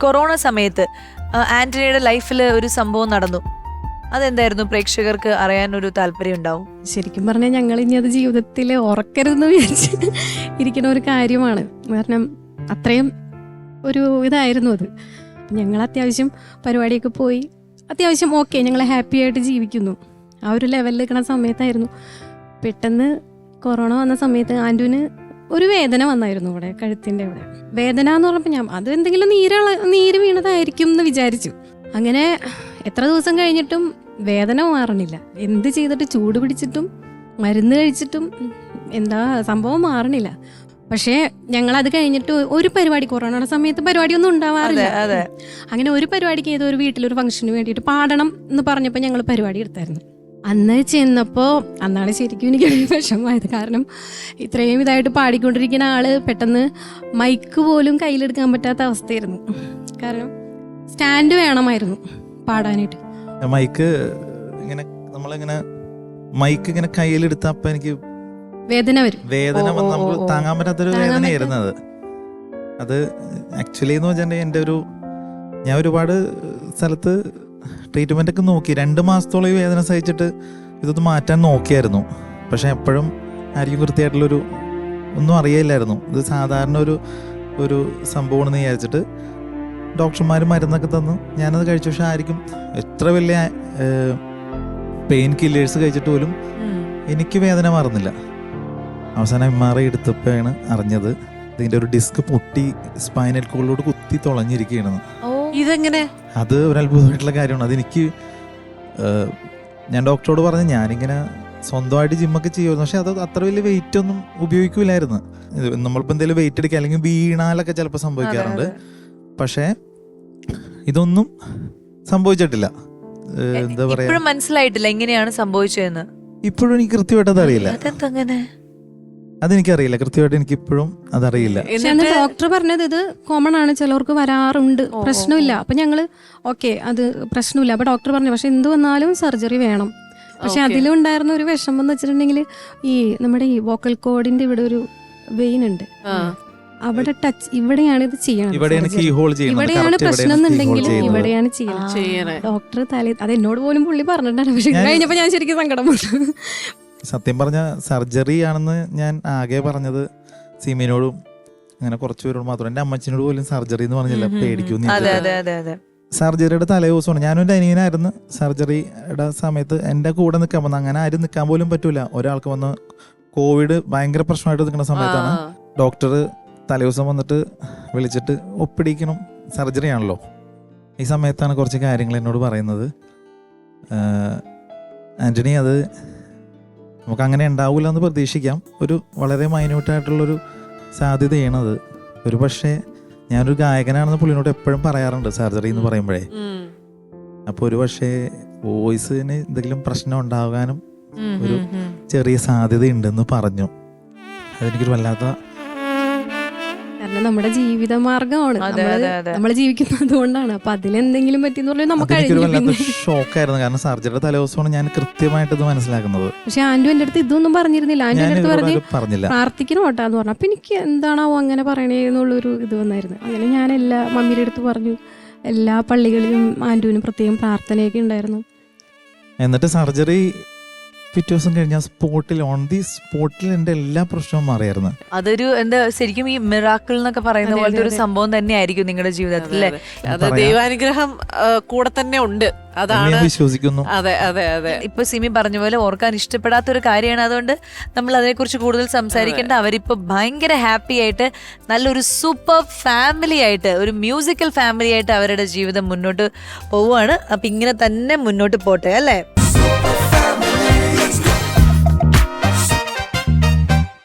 Corona സമയത്ത് ആന്റണിയുടെ ലൈഫിൽ ഒരു സംഭവം നടന്നു. അതെന്തായിരുന്നു? പ്രേക്ഷകർക്ക് അറിയാൻ ഒരു താല്പര്യം ഉണ്ടാവും. ശരിക്കും പറഞ്ഞാൽ ഞങ്ങൾ ഇനി അത് ജീവിതത്തിൽ ഓർക്കരുതെന്ന് വിചാരിച്ച് ഇരിക്കുന്ന ഒരു കാര്യമാണ്. കാരണം അത്രയും ഒരു ഇതായിരുന്നു അത്. ഞങ്ങൾ അത്യാവശ്യം പരിപാടിയൊക്കെ പോയി. അത്യാവശ്യം ഓക്കെ ഞങ്ങൾ ഹാപ്പി ആയിട്ട് ജീവിക്കുന്നു. ആ ഒരു ലെവലിൽ നിൽക്കുന്ന സമയത്തായിരുന്നു. പെട്ടെന്ന് കൊറോണ വന്ന സമയത്ത് ആന്റുവിന് ഒരു വേദന വന്നായിരുന്നു ഇവിടെ കഴുത്തിന്റെ ഇവിടെ വേദന എന്ന് പറഞ്ഞപ്പോൾ ഞാൻ അത് എന്തെങ്കിലും നീരള നീര് വീണതായിരിക്കും എന്ന് വിചാരിച്ചു. അങ്ങനെ എത്ര ദിവസം കഴിഞ്ഞിട്ടും വേദന മാറണില്ല. എന്ത് ചെയ്തിട്ട് ചൂട് പിടിച്ചിട്ടും മരുന്ന് കഴിച്ചിട്ടും എന്താ സംഭവം മാറണില്ല. പക്ഷേ ഞങ്ങൾ അത് കഴിഞ്ഞിട്ട് ഒരു പരിപാടി കൊറോണയുടെ സമയത്ത് പരിപാടി ഒന്നും ഉണ്ടാവാറില്ല. അങ്ങനെ ഒരു പരിപാടിക്ക് ഏതോ ഒരു വീട്ടിലൊരു ഫംഗ്ഷന് വേണ്ടിയിട്ട് പാടണം എന്ന് പറഞ്ഞപ്പോൾ ഞങ്ങൾ പരിപാടി എടുത്തായിരുന്നു. അന്ന് ചെന്നപ്പോൾ അന്നാണ് ശരിക്കും എനിക്ക് വിഷമമായത്. കാരണം ഇത്രയും ഇതായിട്ട് പാടിക്കൊണ്ടിരിക്കുന്ന ആൾ പെട്ടെന്ന് മൈക്ക് പോലും കയ്യിലെടുക്കാൻ പറ്റാത്ത അവസ്ഥയായിരുന്നു. കാരണം സ്റ്റാൻഡ് വേണമായിരുന്നു പാടാനായിട്ട്. മൈക്ക് ഇങ്ങനെ നമ്മളിങ്ങനെ മൈക്ക് ഇങ്ങനെ കയ്യിലെടുത്ത അപ്പൊ എനിക്ക് വേദന വരും. വേദന നമ്മൾ. താങ്ങാൻ പറ്റാത്തൊരു വേദനയായിരുന്നു അത്. അത് ആക്ച്വലി എന്ന് വെച്ചിട്ടുണ്ടെങ്കിൽ എന്റെ ഒരു ഞാൻ ഒരുപാട് സ്ഥലത്ത് ട്രീറ്റ്മെന്റ് ഒക്കെ നോക്കി. രണ്ട് മാസത്തോളം ഈ വേദന സഹിച്ചിട്ട് ഇതൊന്ന് മാറ്റാൻ നോക്കിയായിരുന്നു. പക്ഷേ എപ്പോഴും ആയിരിക്കും കൃത്യമായിട്ടുള്ളൊരു ഒന്നും അറിയില്ലായിരുന്നു. ഇത് സാധാരണ ഒരു ഒരു സംഭവമാണെന്ന് വിചാരിച്ചിട്ട് ഡോക്ടർമാർ മരുന്നൊക്കെ തന്നു ഞാനത് കഴിച്ച. പക്ഷെ ആയിരിക്കും എത്ര വലിയ പെയിൻ കില്ലേഴ്സ് കഴിച്ചിട്ട് പോലും എനിക്ക് വേദന മാറുന്നില്ല. അവസാനം എം ആർ ഐ എടുത്തപ്പോഴാണ് അറിഞ്ഞത്. ഇതിന്റെ ഒരു ഡിസ്ക് പൊട്ടി സ്പൈനൽ കോളിലോട് കുത്തി തുളഞ്ഞിരിക്കുകയാണെന്ന് ഇതെങ്ങനെ? അത് ഒരു അത്ഭുതമായിട്ടുള്ള കാര്യമാണ്. അതെനിക്ക് ഞാൻ ഡോക്ടറോട് പറഞ്ഞു ഞാനിങ്ങനെ സ്വന്തമായിട്ട് ജിമ്മൊക്കെ ചെയ്യുമായിരുന്നു. പക്ഷെ അത് അത്ര വലിയ വെയിറ്റ് ഒന്നും ഉപയോഗിക്കില്ലായിരുന്നു. നമ്മളിപ്പോൾ എന്തെങ്കിലും വെയിറ്റ് എടുക്കുക അല്ലെങ്കിൽ വീണാലൊക്കെ ചിലപ്പോൾ സംഭവിക്കാറുണ്ട്. പക്ഷേ ഇതൊന്നും സംഭവിച്ചിട്ടില്ല. എന്താ പറയാ? മനസ്സിലായിട്ടില്ല എങ്ങനെയാണ് സംഭവിച്ചതെന്ന്. ഇപ്പോഴും എനിക്ക് കൃത്യമായിട്ട് അതറിയില്ല. അതെന്തങ്ങനെ അതെനിക്കറിയില്ല. കൃത്യമായിട്ട് എനിക്ക് ഇപ്പോഴും അതറിയില്ല. പക്ഷെ അന്ന് ഡോക്ടർ പറഞ്ഞത് ഇത് കോമൺ ആണ്. ചിലവർക്ക് വരാറുണ്ട്. പ്രശ്നമില്ല. അപ്പൊ ഞങ്ങൾ ഓക്കെ അത് പ്രശ്നമില്ല. അപ്പൊ ഡോക്ടർ പറഞ്ഞു പക്ഷെ എന്ത് വന്നാലും സർജറി വേണം. പക്ഷെ. അതിലുണ്ടായിരുന്ന ഒരു വിഷമം എന്ന് വെച്ചിട്ടുണ്ടെങ്കിൽ ഈ നമ്മുടെ ഈ വോക്കൽ കോഡിന്റെ ഇവിടെ ഒരു വെയിൻ ഉണ്ട്. അവിടെ ടച്ച് ഇവിടെയാണ് ഇത് ചെയ്യണം ഇവിടെയാണ് കീ ഹോൾ ചെയ്യണം ഇവിടെയാണ് പ്രശ്നം എന്നുണ്ടെങ്കിൽ ഇവിടെയാണ് ചെയ്യണം. ഡോക്ടർ തലേ അത് എന്നോട് പോലും പുള്ളി പറഞ്ഞിട്ടാണ് പക്ഷെ കഴിഞ്ഞപ്പോ ഞാൻ ശരിക്കും സങ്കടം. സത്യം പറഞ്ഞ സർജറി ആണെന്ന് ഞാൻ ആകെ പറഞ്ഞത് സീമിനോടും അങ്ങനെ കുറച്ച് പേരോട് മാത്രം. എന്റെ അമ്മച്ചിനോട് പോലും സർജറി എന്ന് പറഞ്ഞില്ല. പേടിക്കുന്നു സർജറിയുടെ തലേ ദിവസമാണ്. ഞാനും എന്റെ അനിയനായിരുന്നു സർജറിയുടെ സമയത്ത് എന്റെ കൂടെ നിൽക്കാൻ വന്നു അങ്ങനെ ആരും നിൽക്കാൻ പോലും പറ്റൂല. ഒരാൾക്ക് വന്ന് കോവിഡ് ഭയങ്കര പ്രശ്നമായിട്ട് നിൽക്കുന്ന സമയത്താണ് ഡോക്ടർ തലേദിവസം വന്നിട്ട് വിളിച്ചിട്ട് ഒപ്പിടിക്കണം സർജറി ആണല്ലോ. ഈ സമയത്താണ് കുറച്ച് കാര്യങ്ങൾ എന്നോട് പറയുന്നത്. ആന്റണി ആന്റണി അത് നമുക്ക് അങ്ങനെ ഉണ്ടാവില്ല എന്ന് പ്രതീക്ഷിക്കാം. ഒരു വളരെ മൈന്യൂട്ടായിട്ടുള്ളൊരു സാധ്യതയാണത്. ഒരു പക്ഷേ ഞാനൊരു ഗായകനാണെന്ന് പുള്ളിനോട് എപ്പോഴും പറയാറുണ്ട് സർജറി എന്ന് പറയുമ്പോഴേ. അപ്പോൾ ഒരു പക്ഷേ വോയിസിന് എന്തെങ്കിലും പ്രശ്നം ഉണ്ടാകാനും ഒരു ചെറിയ സാധ്യത ചെറിയ സാധ്യതയുണ്ടെന്ന് പറഞ്ഞു. അതെനിക്കൊരു വല്ലാത്ത കാരണം നമ്മുടെ ജീവിത മാർഗമാണ് അതെ, അതെ, അതെ. നമ്മൾ ജീവിക്കുന്നത് കൊണ്ടാണ് അപ്പൊ അതിലെന്തെങ്കിലും പറ്റിയെന്ന് പറഞ്ഞാൽ നമുക്ക് ഷോക്കായിരുന്നു. കാരണം സർജറിയുടെ തലേദിവസമാണ് ഞാൻ കൃത്യമായിട്ട് ഇത് മനസ്സിലാക്കുന്നത്. പക്ഷെ ആന്റു എന്റെ അടുത്ത് ഇതൊന്നും പറഞ്ഞിരുന്നില്ല. ആന്റു എന്റെ അടുത്ത് പറഞ്ഞു പ്രാർത്ഥിക്കണം കേട്ടോ കേട്ടാന്ന് പറഞ്ഞു. അപ്പൊ എനിക്ക് എന്താണാവോ അങ്ങനെ പറയണേന്നുള്ളൊരു ഇത് വന്നായിരുന്നു. അങ്ങനെ ഞാൻ എല്ലാ മമ്മിയുടെ അടുത്ത് പറഞ്ഞു. എല്ലാ പള്ളികളിലും ആന്റുവിന് പ്രത്യേകം പ്രാർത്ഥനയൊക്കെ ഉണ്ടായിരുന്നു. എന്നിട്ട് സർജറി പിറ്റേ ദിവസം കഴിഞ്ഞാൽ സ്പോട്ടിൽ ഓൺ ദി സ്പോട്ടിൽ എന്റെ എല്ലാ പ്രശ്നവും മാറിയായിരുന്നു. അതൊരു എന്താ ശരിക്കും ഈ മിറാക്കിൾ എന്നൊക്കെ പറയുന്ന പോലത്തെ ഒരു. സംഭവം തന്നെയായിരിക്കും നിങ്ങളുടെ ജീവിതത്തിൽ അല്ലേ? അതെ, ദൈവാനുഗ്രഹം കൂടെ തന്നെ ഉണ്ട്. അതാണ് ഞാൻ വിശ്വസിക്കുന്നു. അതെ അതെ അതെ. ഇപ്പൊ സിമി പറഞ്ഞ പോലെ ഓർക്കാൻ ഇഷ്ടപ്പെടാത്ത ഒരു കാര്യമാണ്. അതുകൊണ്ട് നമ്മൾ അതിനെക്കുറിച്ച് കൂടുതൽ സംസാരിക്കേണ്ട. അവരിപ്പോ ഭയങ്കര ഹാപ്പി ആയിട്ട് നല്ലൊരു സൂപ്പർ ഫാമിലി ആയിട്ട് ഒരു മ്യൂസിക്കൽ ഫാമിലി ആയിട്ട് അവരുടെ ജീവിതം മുന്നോട്ട് പോവുകയാണ്. അപ്പൊ ഇങ്ങനെ തന്നെ മുന്നോട്ട് പോട്ടെ അല്ലേ?